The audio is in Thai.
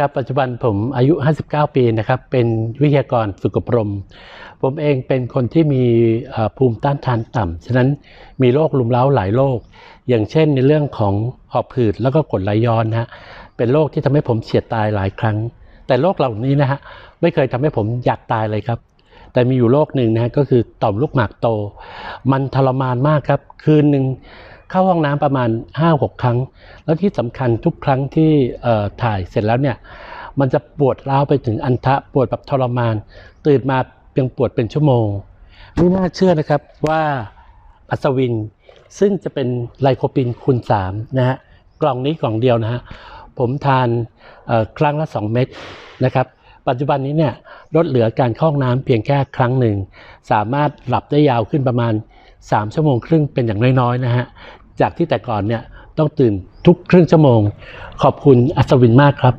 ครับปัจจุบันผมอายุ 59 ปีนะครับ เป็นวิทยากรฝึกอบรม ผมเองเป็นคนที่มีภูมิต้านทานต่ำ ฉะนั้นมีโรคลุมเล้าหลายโรค อย่างเช่นในเรื่องของหอบหืดแล้วก็กรดไหลย้อนนะฮะเป็นโรคที่ทำให้ผมเฉียดตายหลายครั้ง แต่โรคเหล่านี้นะฮะไม่เคยทำให้ผมอยากตายเลยครับ แต่มีอยู่โรคหนึ่งนะฮะก็คือต่อมลูกหมากโต มันทรมานมากครับ คืนหนึ่ง เข้าห้องน้ำประมาณ 5-6 ครั้ง แล้วที่สำคัญทุกครั้งที่ถ่ายเสร็จแล้วเนี่ยมันจะปวดร้าวไปถึงอันทะปวดแบบทรมาน ตื่นมาเพียงปวดเป็นชั่วโมงไม่น่าเชื่อนะครับว่าอัศวินซึ่งจะเป็นไลโคปินคูณ3นะฮะกล่องนี้กล่องเดียวนะฮะผมทานครั้งละ 2 เม็ดนะครับปัจจุบันนี้เนี่ยลดเหลือการเข้าห้องน้ำเพียงแค่ครั้งหนึ่ง สามารถหลับได้ยาวขึ้นประมาณ 3 ชั่วโมงครึ่งเป็นอย่างน้อยๆนะฮะ จากที่แต่ก่อนเนี่ยต้องตื่นทุกครึ่งชั่วโมง ขอบคุณอัศวินมากครับ